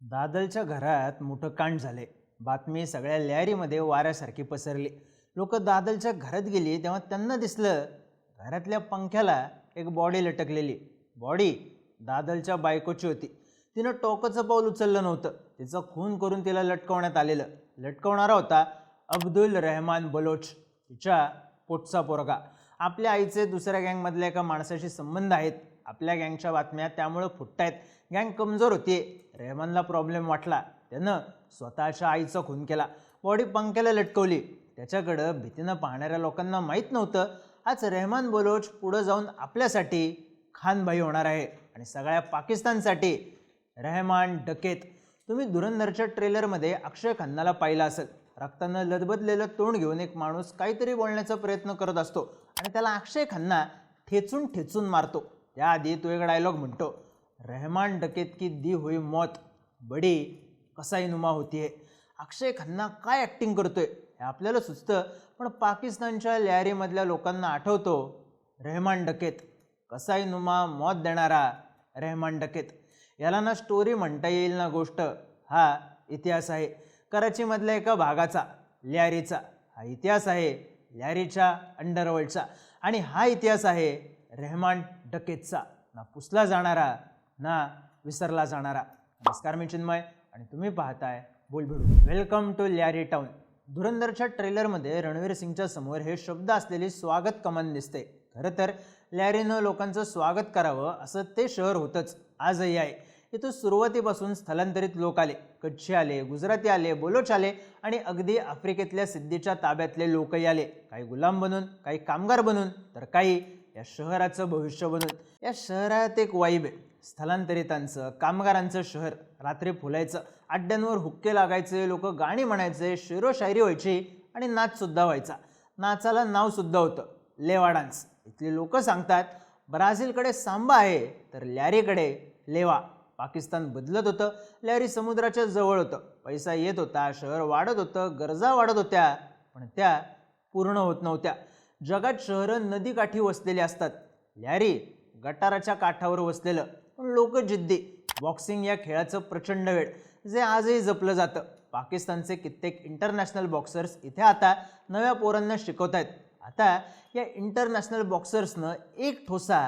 दादलच्या घरात मोठं कांड झाले. बातमी सगळ्या लॅरीमध्ये वाऱ्यासारखी पसरली. लोक दादलच्या घरात गेली तेव्हा त्यांना दिसलं घरातल्या पंख्याला एक बॉडी लटकलेली. बॉडी दादलच्या बायकोची होती. तिनं टोकाचं पाऊल उचललं नव्हतं. तिचा खून करून तिला लटकवण्यात आलेलं. लटकवणारा होता अब्दुल रहमान बलोच तिच्या पोटचा पोरगा. आपल्या आईचे दुसऱ्या गँगमधल्या एका माणसाशी संबंध आहेत. आपल्या गँगच्या बातम्या त्यामुळं फुटतायत. गँग कमजोर होती. रेहमानला प्रॉब्लेम वाटला. त्यानं स्वतःच्या आईचा खून केला. बॉडी पंख्याला लटकवली. त्याच्याकडं भीतीनं पाहणाऱ्या लोकांना माहीत नव्हतं. आज रेहमान बलोच पुढं जाऊन आपल्यासाठी खानबाई होणार आहे आणि सगळ्या पाकिस्तानसाठी. रेहमान डकेत. तुम्ही धुरंधरच्या ट्रेलरमध्ये अक्षय खन्नाला पाहिलं असेल. रक्तानं लदबदलेलं तोंड घेऊन एक माणूस काहीतरी बोलण्याचा प्रयत्न करत असतो आणि त्याला अक्षय खन्ना ठेचून ठेचून मारतो. त्याआधी तो एक डायलॉग म्हणतो. रहमान डकेत की दी हुई मौत. बडी कसाई नुमा होतीये. अक्षय खन्ना काय ॲक्टिंग करतोय हे आपल्याला सुचतं पण पाकिस्तानच्या लॅरीमधल्या लोकांना आठवतो रहमान डकेत. कसाई नुमा मौत देणारा रहमान डकेत. याला ना स्टोरी म्हणता येईल ना गोष्ट हा इतिहास आहे. कराचीमधल्या एका भागाचा लॅरीचा हा इतिहास आहे लॅरीच्या अंडरवर्ल्डचा आणि हा इतिहास आहे रहमान डकेतचा. ना पुसला जाणारा ना विसरला जाणारा. नमस्कार मी चिन्मय आणि तुम्ही पाहताय BolBhidu welcome to Lyari town धुरंधरच्या ट्रेलरमध्ये रणवीर सिंगच्या समोर हे शब्द असलेली स्वागत कमान दिसते. खरं तर लॅरीनं लोकांचं स्वागत करावं असं ते शहर होतंच. आजही आहे. इथं सुरुवातीपासून स्थलांतरित लोक आले. कच्छी आले गुजराती आले बोलोच आले आणि अगदी आफ्रिकेतल्या सिद्धीच्या ताब्यातले लोकही आले. काही गुलाम बनून काही कामगार बनून तर काही या शहराचं भविष्य बनून. या शहरात एक वाईब आहे. स्थलांतरितांचं कामगारांचं शहर रात्री फुलायचं अड्ड्यांवर हुक्के लागायचे लोक गाणी म्हणायचे शेरोशायरी व्हायची आणि नाचसुद्धा व्हायचा. नाचाला नावसुद्धा होतं. लेवा डान्स. इथले लोक सांगतात ब्राझीलकडे सांबा आहे तर लॅरीकडे लेवा. पाकिस्तान बदलत होतं. लॅरी समुद्राच्या जवळ होतं. पैसा येत होता शहर वाढत होतं गरजा वाढत होत्या पण त्या पूर्ण होत नव्हत्या. जगात शहरं नदीकाठी वसलेली असतात. लॅरी गटाराच्या काठावर वसलेलं. पण लोक जिद्दी. बॉक्सिंग या खेळाचं प्रचंड वेळ जे आजही जपलं जातं. पाकिस्तानचे कित्येक इंटरनॅशनल बॉक्सर्स इथे आता नव्या पोरांना शिकवत आहेत आता या इंटरनॅशनल बॉक्सर्सनं एक ठोसा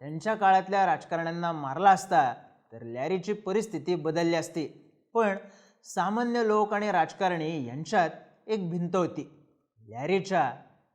त्यांच्या काळातल्या राजकारण्यांना मारला असता तर लॅरीची परिस्थिती बदलली असती. पण सामान्य लोक आणि राजकारणी यांच्यात एक भिंत होती. लॅरीच्या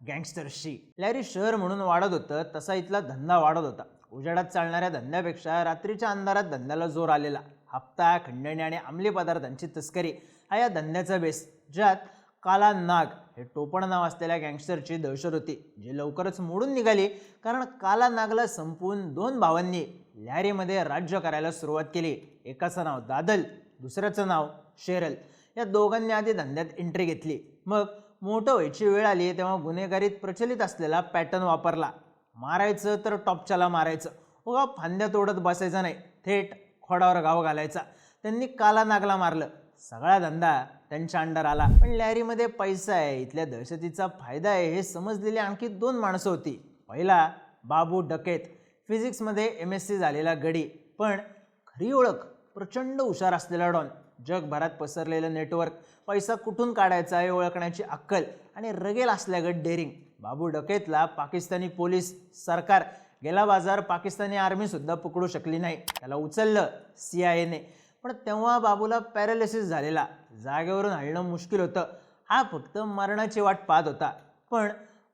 गँगस्टरशी. लॅरी शहर म्हणून वाढत होतं तसा इथला धंदा वाढत होता. उजेडात चालणाऱ्या धंद्यापेक्षा रात्रीच्या अंधारात धंद्याला जोर आलेला. हप्ता खंडणी आणि अंमली पदार्थांची तस्करी. हा या धंद्याचा बेस ज्यात काला नाग हे टोपण नाव असलेल्या गँगस्टरची दहशत होती जी लवकरच मोडून निघाली. कारण काला नागला संपवून दोन भावांनी लॅरीमध्ये राज्य करायला सुरुवात केली. एकाचं नाव दादल दुसऱ्याचं नाव शेरल. या दोघांनी आधी धंद्यात एंट्री घेतली. मग मोठं व्हायची वेळ आली तेव्हा गुन्हेगारीत प्रचलित असलेला पॅटर्न वापरला. मारायचं तर टॉपच्याला मारायचं. उगा फांद्या तोडत बसायचं नाही. थेट खोडावर गाव घालायचा. त्यांनी काला नागला मारलं. सगळा धंदा त्यांच्या अंडर आला. पण लॅरीमध्ये पैसा आहे. इथल्या दहशतीचा फायदा आहे. हे समजलेली आणखी दोन माणसं होती. पहिला बाबू डकेत. फिजिक्समध्ये एम एस सी झालेला गडी. पण खरी ओळख प्रचंड हुशार असलेला डॉन. जगभरात पसरलेलं नेटवर्क. पैसा कुठून काढायचा हे ओळखण्याची अक्कल आणि रगेल असल्यागत डेअरिंग. बाबू डकेतला पाकिस्तानी पोलीस सरकार. गेला बाजार पाकिस्तानी आर्मीसुद्धा पकडू शकली नाही. त्याला उचललं सी आय एने पण तेव्हा बाबूला पॅरालिसिस झालेला. जागेवरून हलणं मुश्किल होतं. हा फक्त मरणाची वाट पाहत होता. पण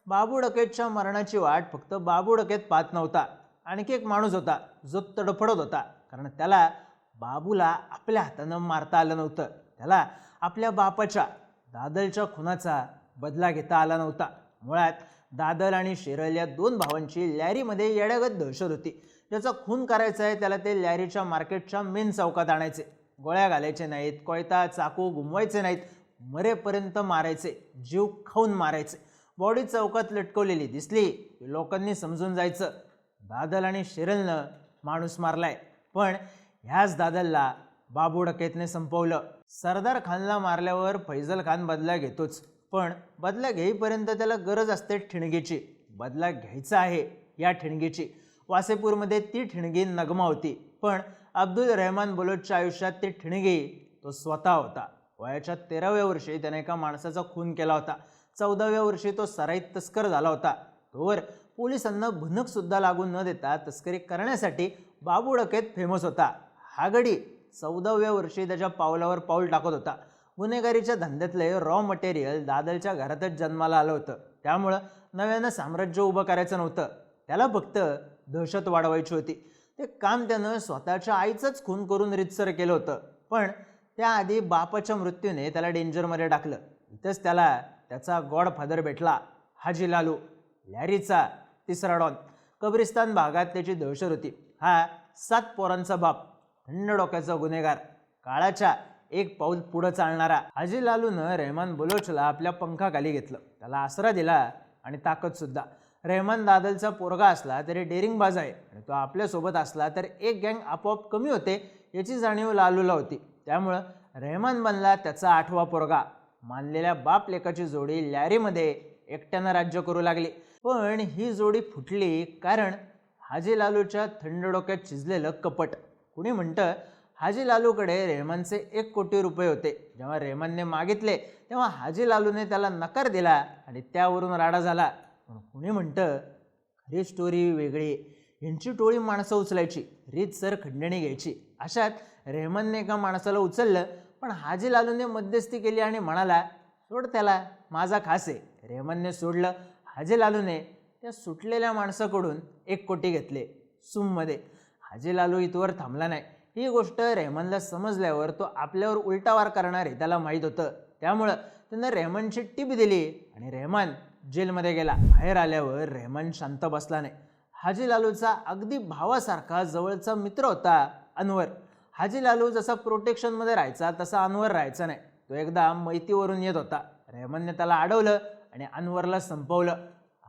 बाबू डकेतच्या मरणाची वाट फक्त बाबू डकेत पाहत नव्हता. आणखी एक माणूस होता जो तडफडत होता. कारण त्याला बाबूला आपल्या हातानं मारता आलं नव्हतं. त्याला आपल्या बापाच्या दादलच्या खुनाचा बदला घेता आला नव्हता. मुळात दादल आणि शेरल या दोन भावांची लॅरीमध्ये येड्यागत दहशत होती. ज्याचा खून करायचा आहे त्याला ते लॅरीच्या मार्केटच्या मेन चौकात आणायचे. गोळ्या घालायचे नाहीत कोयता चाकू गुमवायचे नाहीत मरेपर्यंत मारायचे जीव खाऊन मारायचे. बॉडी चौकात लटकवलेली दिसली की लोकांनी समजून जायचं दादल आणि शिरलनं माणूस मारलाय. पण ह्याच दादलला बाबू डकेतने संपवलं. सरदार खानला मारल्यावर फैजल खान बदला घेतोच. पण बदला घेईपर्यंत त्याला गरज असते ठिणगीची. बदला घ्यायचा आहे या ठिणगीची. वासेपूरमध्ये ती ठिणगी नगमा होती पण अब्दुल रहमान बलोचच्या आयुष्यात ती ठिणगी तो स्वतः होता. वयाच्या तेराव्या वर्षी त्याने एका माणसाचा खून केला होता. चौदाव्या वर्षी तो सराईत तस्कर झाला होता. तोवर पोलिसांना भनकसुद्धा लागून न देता तस्करी करण्यासाठी बाबू डकेत फेमस होता. हा गडी चौदाव्या वर्षी त्याच्या पावलावर पाऊल टाकत होता. गुन्हेगारीच्या धंद्यातले रॉ मटेरियल दादलच्या घरातच जन्माला आलं होतं. त्यामुळं नव्यानं साम्राज्य उभं करायचं नव्हतं. त्याला फक्त दहशत वाढवायची होती. ते काम त्यानं स्वतःच्या आईचंच खून करून रितसर केलं होतं. पण त्याआधी बापाच्या मृत्यूने त्याला डेंजरमध्ये टाकलं. इथंच त्याला त्याचा गॉड फादर भेटला हाजी लालू लॅरीचा तिसरा डॉन. कब्रिस्तान भागात त्याची दहशत होती. हा सात पोरांचा बाप थंड डोक्याचा गुन्हेगार. काळाच्या एक पाऊल पुढं चालणारा हाजी लालूनं रेहमान बलोचला आपल्या पंखाखाली घेतलं. त्याला आसरा दिला आणि ताकद सुद्धा. रेहमान दादलचा पोरगा असला तरी डेरिंगबाज आहे आणि तो आपल्यासोबत असला तर एक गँग आपोआप कमी होते याची जाणीव लालूला होती. त्यामुळं रेहमान बनला त्याचा आठवा पोरगा. मानलेल्या बाप लेखाची जोडी लॅरीमध्ये एकट्यानं राज्य करू लागली. पण ही जोडी फुटली कारण हाजी लालूच्या थंड डोक्यात चिजलेलं कपट. कुणी म्हणतं हाजी लालूकडे रेहमानचे एक कोटी रुपये होते. जेव्हा रेहमानने मागितले तेव्हा हाजी लालूने त्याला नकार दिला आणि त्यावरून राडा झाला. पण कुणी म्हणतं खरी स्टोरी वेगळी. यांची टोळी माणसं उचलायची रीत सर खंडणी घ्यायची. अशात रेहमानने एका माणसाला उचललं पण हाजी लालूने मध्यस्थी केली आणि म्हणाला सोड त्याला माझा खास आहे. रेहमानने सोडलं. हाजी लालूने त्या सुटलेल्या माणसाकडून एक कोटी घेतले सुममध्ये. हाजी लालू इथवर थांबला नाही. ही गोष्ट रेहमानला समजल्यावर तो आपल्यावर उलटा वार करणार आहे त्याला माहीत होतं. त्यामुळं त्यानं रेहमानची टीप दिली आणि रेहमान जेलमध्ये गेला. बाहेर आल्यावर रेहमान शांत बसला नाही. हाजी लालूचा अगदी भावासारखा जवळचा मित्र होता अनवर. हाजी लालू जसा प्रोटेक्शनमध्ये राहायचा तसा अनवर राहायचा नाही. तो एकदा मैतीवरून येत होता. रेहमानने त्याला अडवलं आणि अनवरला संपवलं.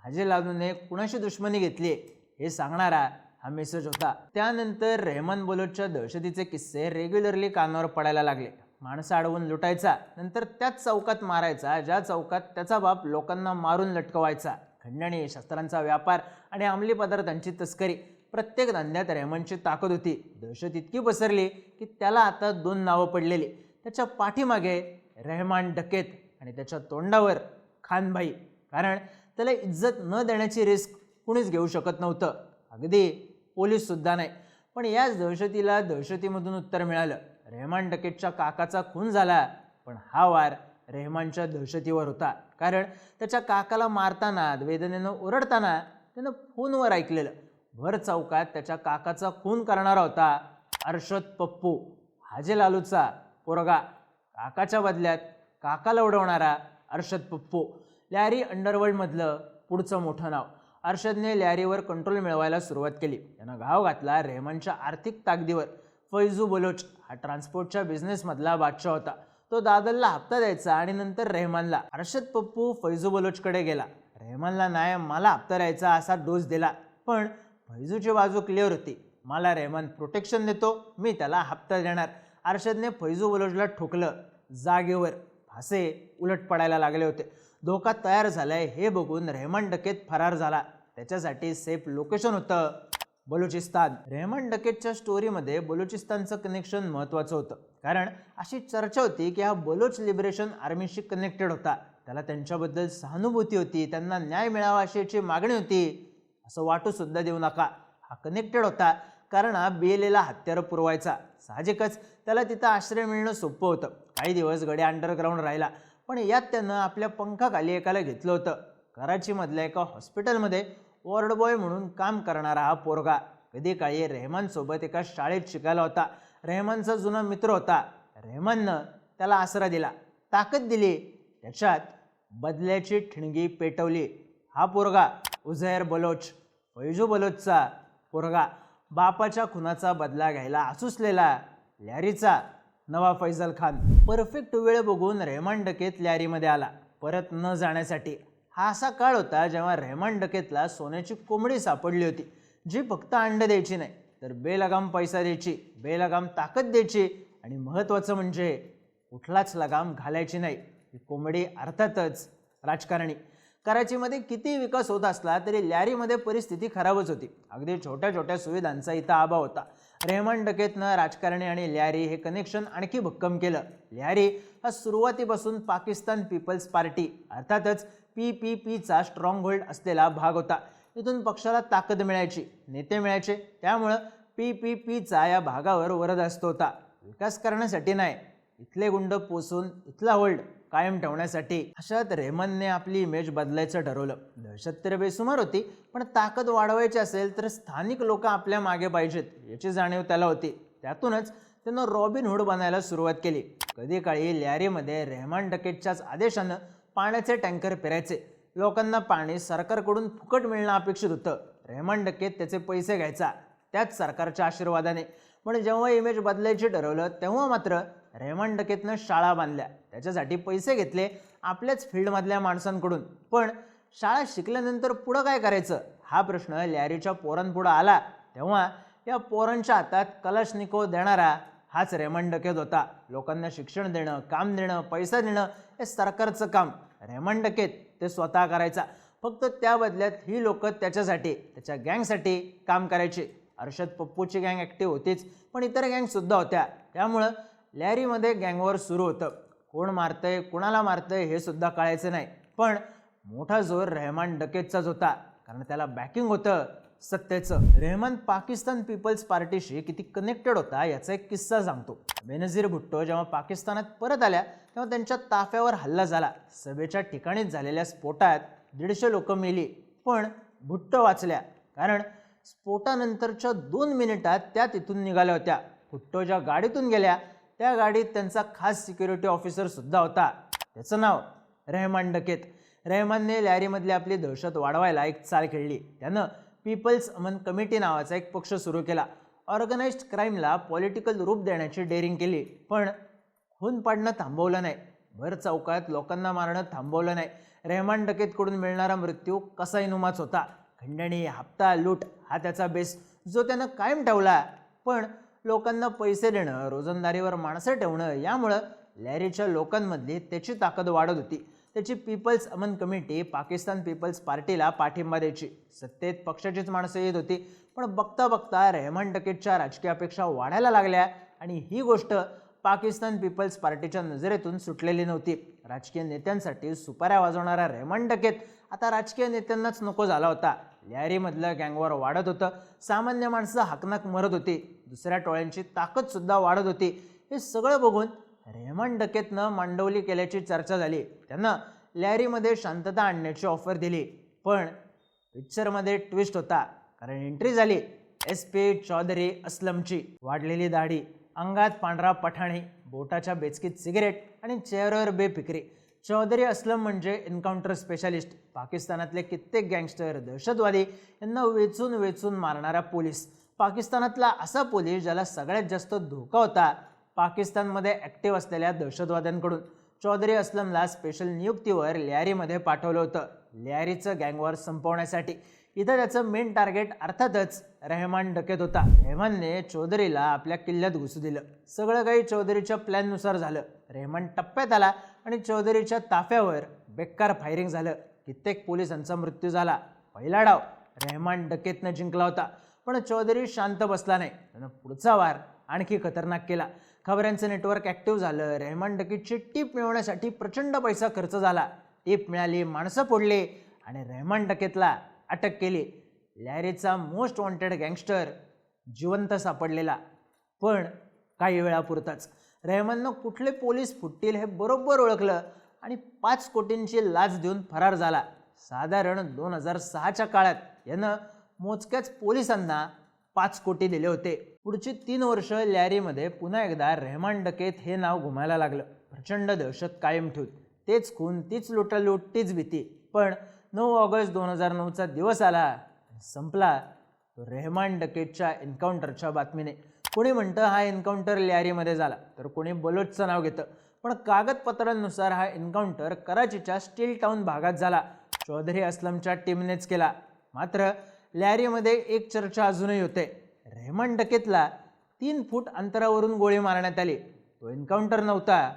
हाजी लालूने कुणाशी दुश्मनी घेतली हे सांगणारा हा मेसेज होता. त्यानंतर रेहमान बलोचच्या दहशतीचे किस्से रेग्युलरली कानावर पडायला लागले. माणसं अडवून लुटायचा नंतर त्याच चौकात मारायचा ज्या चौकात त्याचा बाप लोकांना मारून लटकवायचा. खंडणी शस्त्रांचा व्यापार आणि अंमली पदार्थांची तस्करी. प्रत्येक धंद्यात रेहमानची ताकद होती. दहशत इतकी पसरली की त्याला आता दोन नावं पडलेली. त्याच्या पाठीमागे रेहमान डकेत आणि त्याच्या तोंडावर खानभाई कारण त्याला इज्जत न देण्याची रिस्क कुणीच घेऊ शकत नव्हतं. अगदी पोलीससुद्धा नाही. पण याच दहशतीला दहशतीमधून उत्तर मिळालं. रेहमान डकेटच्या काकाचा खून झाला पण हा वार रेहमानच्या दहशतीवर होता. कारण त्याच्या काकाला मारताना वेदनेनं ओरडताना त्यानं फोनवर ऐकलेलं. भर चौकात त्याच्या काकाचा खून करणारा होता अर्षद पप्पू हाजे लालूचा पोरगा. काकाच्या बदल्यात काकाला उडवणारा अर्षद पप्पू. लॅरी अंडरवर्ल्डमधलं पुढचं मोठं नाव. अर्षदने लॅरीवर कंट्रोल मिळवायला सुरुवात केली. त्यानं घाव घातला रेहमानच्या आर्थिक ताकदीवर. फैजू बलोच हा ट्रान्सपोर्टच्या बिझनेसमधला बादशाह होता. तो दादलला हप्ता द्यायचा आणि नंतर रेहमानला. अर्षद पप्पू फैजू बलोचकडे गेला. रेहमानला नाही मला हप्ता द्यायचा असा डोस दिला पण फैजूची बाजू क्लिअर होती. मला रेहमान प्रोटेक्शन देतो मी त्याला हप्ता देणार. अर्षदने फैजू बलोचला ठोकलं. जागेवर फासे उलट पडायला लागले होते. धोका तयार झालाय हे बघून रेहमान डकेत फरार झाला. त्याच्यासाठी सेफ लोकेशन होतं. बलुचिस्तान. रेहमन डकेटच्या स्टोरीमध्ये बलुचिस्तानचं कनेक्शन महत्त्वाचं होतं. कारण अशी चर्चा होती की हा बलोच लिबरेशन आर्मीशी कनेक्टेड होता. त्याला त्यांच्याबद्दल सहानुभूती होती त्यांना न्याय मिळावा अशी याची मागणी होती. असं वाटूसुद्धा देऊ नका. हा कनेक्टेड होता. कारण हा बी एल एला हत्यारं पुरवायचा. साहजिकच त्याला तिथं आश्रय मिळणं सोपं होतं. काही दिवस गडे अंडरग्राऊंड राहिला. पण यात त्यानं आपल्या पंखाखाली एकाला घेतलं होतं. कराचीमधल्या एका हॉस्पिटलमध्ये वॉर्ड बॉय म्हणून काम करणारा हा पोरगा. कधी काळी रेहमानसोबत एका शाळेत शिकायला होता. रेहमानचा जुना मित्र होता. रेहमाननं त्याला आसरा दिला. ताकद दिली. त्याच्यात बदल्याची ठिणगी पेटवली. हा पोरगा उझैर बलोच फैजू बलोचचा पोरगा. बापाच्या खुनाचा बदला घ्यायला आसुसलेला लॅरीचा नवा फैजल खान. परफेक्ट वेळ बघून रेहमान डकेत लॅरीमध्ये आला. परत न जाण्यासाठी. हा असा काळ होता जेव्हा रेहमान डकेतला सोन्याची कोंबडी सापडली होती जी फक्त अंड द्यायची नाही तर बेलगाम पैसा द्यायची बेलगाम ताकद द्यायची आणि महत्त्वाचं म्हणजे कुठलाच लगाम घालायची नाही. ही कोंबडी अर्थातच राजकारणी. कराचीमध्ये किती विकास होत असला तरी लॅरीमध्ये परिस्थिती खराबच होती. अगदी छोट्या छोट्या सुविधांचा इथं अभाव होता. रेहमान डकेतनं राजकारणी आणि लॅरी हे कनेक्शन आणखी भक्कम केलं. लॅरी हा सुरुवातीपासून पाकिस्तान पीपल्स पार्टी अर्थातच पी पी पीचा स्ट्रॉंग होल्ड असलेला भाग होता. इथून पक्षाला ताकद मिळायची नेते मिळायचे. त्यामुळं पी पी पीचा या भागावर वरदहस्त होता. विकास करण्यासाठी नाही इथले गुंड पोसून इथला होल्ड कायम ठेवण्यासाठी. अशात रेहमानने आपली इमेज बदलायचं ठरवलं. दहशत तर बेसुमार होती पण ताकद वाढवायची असेल तर स्थानिक लोक आपल्या मागे पाहिजेत याची जाणीव त्याला होती. त्यातूनच त्यानं रॉबिन हुड बनायला सुरुवात केली. कधी काळी लॅरीमध्ये रेहमान डकेटच्याच आदेशानं पाण्याचे टँकर फिरायचे लोकांना पाणी सरकारकडून फुकट मिळणं अपेक्षित होतं. रेहमान डकेत त्याचे पैसे घ्यायचा. त्याच सरकारच्या आशीर्वादाने. पण जेव्हा इमेज बदलायची ठरवलं तेव्हा मात्र रेहमान डकेतनं शाळा बांधल्या. त्याच्यासाठी पैसे घेतले आपल्याच फील्डमधल्या माणसांकडून. पण शाळा शिकल्यानंतर पुढं काय करायचं? हा प्रश्न लॅरीच्या पोरांपुढं आला. तेव्हा या पोरांच्या हातात कलाशनिको देणारा हाच रेमंड डकेत होता. लोकांना शिक्षण देणं काम देणं पैसा देणं हे सरकारचं काम. रेमंड डकेत ते स्वतः करायचा. फक्त त्या बदल्यात ही लोकं त्याच्यासाठी त्याच्या गँगसाठी काम करायची. अर्षद पप्पूची गँग ॲक्टिव्ह होतीच पण इतर गँगसुद्धा होत्या. त्यामुळं लॅरीमध्ये गँगवर सुरू होतं. कोण मारतंय कुणाला मारतंय हे सुद्धा कळायचं नाही. पण मोठा जोर रेहमान डकेतचाच होता. कारण त्याला बॅकिंग होतं. सत्तेचं. रेहमान पाकिस्तान पीपल्स पार्टीशी किती कनेक्टेड होता याचा एक किस्सा सांगतो. बेनझीर भुट्टो जेव्हा पाकिस्तानात परत आल्या तेव्हा त्यांच्या ताफ्यावर हल्ला झाला. सभेच्या ठिकाणीच झालेल्या स्फोटात दीडशे लोक मेली पण भुट्टो वाचल्या. कारण स्फोटानंतरच्या दोन मिनिटात त्या तिथून निघाल्या होत्या. भुट्टो ज्या गाडीतून गेल्या त्या गाडीत त्यांचा खास सिक्युरिटी ऑफिसर सुद्धा होता. त्याचं नाव रेहमान डकेत. रेहमानने लॅरीमधली आपली दहशत वाढवायला एक चाल खेळली. त्यानं पीपल्स अमन कमिटी नावाचा एक पक्ष सुरू केला. ऑर्गनाइज्ड क्राईमला पॉलिटिकल रूप देण्याची डेअरिंग केली. पण खून पाडणं थांबवलं नाही. भर चौकात लोकांना मारणं थांबवलं नाही. रेहमान डकेतकडून मिळणारा मृत्यू कसा इनुमाच होता. खंडणी हप्ता लूट हा त्याचा बेस जो त्यानं कायम ठेवला. पण लोकांना पैसे देणं रोजंदारीवर माणसं ठेवणं यामुळं लॅरीच्या लोकांमधली त्याची ताकद वाढत होती. त्याची Peoples Aman Committee Pakistan Peoples पार्टीला पाठिंबा द्यायची. सत्तेत पक्षाचीच माणसं येत होती पण बघता बघता रेहमान टकेटच्या राजकीय अपेक्षा वाढायला लागल्या आणि ही गोष्ट पाकिस्तान पीपल्स पार्टीच्या नजरेतून सुटलेली नव्हती. राजकीय नेत्यांसाठी सुपाऱ्या वाजवणारा रेहमान टकेत आता राजकीय नेत्यांनाच नको झाला होता. लॅरीमधलं गँगवर वाढत होतं सामान्य माणसं हाकनाक मरत होती. दुसऱ्या टोळ्यांची ताकदसुद्धा वाढत होती. हे सगळं बघून रेहमान डकेतनं मांडवली केल्याची चर्चा झाली. त्यांना लॅरीमध्ये शांतता आणण्याची ऑफर दिली. पण पिक्चरमध्ये ट्विस्ट होता कारण एंट्री झाली. एस पी चौधरी असलमची. वाढलेली दाढी अंगात पांढरा पठाणी बोटाच्या बेचकीत सिगरेट आणि चेहऱ्यावर बेफिक्री. चौधरी असलम म्हणजे एन्काउंटर स्पेशालिस्ट पाकिस्तानातले कित्येक गँगस्टर दहशतवादी यांना वेचून वेचून मारणारा पोलीस. पाकिस्तानातला असा पोलीस ज्याला सगळ्यात जास्त धोका होता पाकिस्तानमध्ये ॲक्टिव्ह असलेल्या दहशतवाद्यांकडून चौधरी असलमला स्पेशल नियुक्तीवर लॅरीमध्ये पाठवलं होतं. लॅरीचं गँगवॉर संपवण्यासाठी. इथं त्याचं मेन टार्गेट अर्थातच रेहमान डकेत होता. रेहमानने चौधरीला आपल्या किल्ल्यात घुसू दिलं. सगळं काही चौधरीच्या प्लॅननुसार झालं. रेहमान टप्प्यात आला आणि चौधरीच्या ताफ्यावर बेकार फायरिंग झालं. कित्येक पोलिसांचा मृत्यू झाला. पहिला डाव रेहमान डकेतनं जिंकला होता. पण चौधरी शांत बसला नाही. त्यानं पुढचा वार आणखी खतरनाक केला. खबऱ्यांचं नेटवर्क ॲक्टिव्ह झालं. रेहमान डकेतची टीप मिळवण्यासाठी प्रचंड पैसा खर्च झाला. टीप मिळाली माणसं फोडली आणि रेहमान डकेतला अटक केली. लॅरीचा मोस्ट वॉन्टेड गँगस्टर जिवंत सापडलेला. पण काही वेळापुरताच. रेहमाननं कुठले पोलीस फुटतील हे बरोबर ओळखलं आणि पाच कोटींची लाच देऊन फरार झाला. साधारण दोन हजार सहाच्या काळात यानं मोजक्याच पोलिसांना पाच कोटी दिले होते. पुढची तीन वर्ष लॅरीमध्ये पुन्हा एकदा रेहमान डकेत हे नाव घुमायला लागलं. प्रचंड दहशत कायम ठेवून. तेच खून तीच लुटालूट तीच भीती. पण नऊ ऑगस्ट दोन हजार नऊचा दिवस आला संपला तो रेहमान डकेटच्या एन्काउंटरच्या बातमीने. कोणी म्हणतं हा एन्काउंटर लॅरीमध्ये झाला तर कोणी बलोचचं नाव घेतं. पण कागदपत्रांनुसार हा एन्काउंटर कराचीच्या स्टील टाऊन भागात झाला. चौधरी असलमच्या टीमनेच केला. मात्र लॅरीमध्ये एक चर्चा अजूनही होते. रेहमान डकेतला तीन फूट अंतरावरून गोळी मारण्यात आली. तो एन्काउंटर नव्हता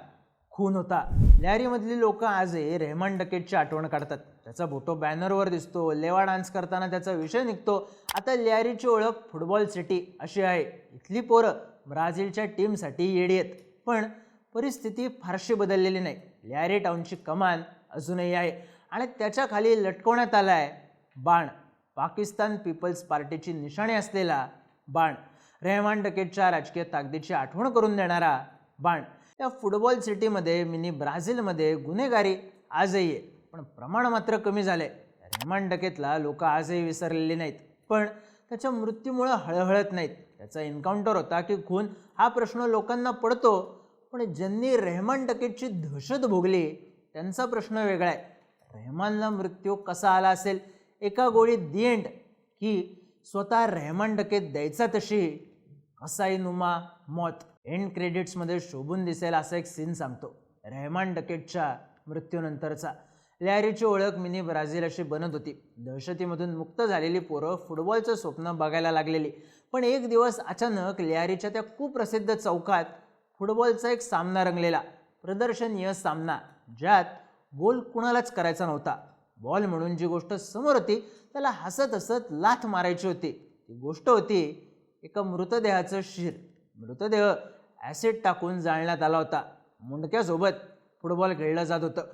खून होता. लॅरीमधली लोक आजही रेहमान डकेटची आठवण काढतात. त्याचा फोटो बॅनरवर दिसतो लेवा डान्स करताना त्याचा विषय निघतो. आता लॅरीची ओळख फुटबॉल सिटी अशी आहे. इथली पोरं ब्राझीलच्या टीमसाठी येडी आहेत. पण परिस्थिती फारशी बदललेली नाही. लॅरी टाऊनची कमान अजूनही आहे. आणि त्याच्याखाली लटकवण्यात आला आहे बाण. पाकिस्तान पीपल्स पार्टीची निशाणी असलेला बाण. रेहमान डकेटच्या राजकीय ताकदीची आठवण करून देणारा बाण. या फुटबॉल सिटीमध्ये मिनी ब्राझीलमध्ये गुन्हेगारी आजही आहे. पण प्रमाण मात्र कमी झाले रेहमान डकेतला लोक आजही विसरलेली नाहीत. पण त्याच्या मृत्यूमुळं हळहळत नाहीत. त्याचा एन्काउंटर होता की खून हा प्रश्न लोकांना पडतो. पण ज्यांनी रेहमान डकेटची दहशत भोगली त्यांचा प्रश्न वेगळा आहे. रेहमानला मृत्यू कसा आला असेल? एका गोळीत दी एंड की स्वतः रेहमान डकेत द्यायचा तशी. असाई नुमा मौत एंड क्रेडिट्समध्ये शोभून दिसेल असा एक सीन सांगतो. रेहमान डकेटच्या मृत्यूनंतरचा. लॅरीची ओळख मिनी ब्राझील अशी बनत होती. दहशतीमधून मुक्त झालेली पोरं फुटबॉलचं स्वप्न बघायला लागलेली. पण एक दिवस अचानक लॅरीच्या त्या कुप्रसिद्ध चौकात फुटबॉलचा एक सामना रंगलेला. प्रदर्शनीय सामना ज्यात गोल कुणालाच करायचा नव्हता. बॉल म्हणून जी गोष्ट समोर होती त्याला हसत हसत लाथ मारायची होती. ती गोष्ट होती एका मृतदेहाचं शिर. मृतदेह ॲसिड टाकून जाळण्यात आला होता. मुंडक्यासोबत फुटबॉल खेळलं जात होतं.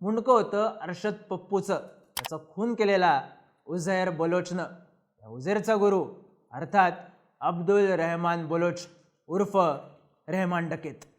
मुंडकं होतं अर्षद पप्पूचं. त्याचा खून केलेला उझैर बलोचनं. या उझैरचा गुरु अर्थात अब्दुल रहमान बलोच उर्फ रेहमान डकेत.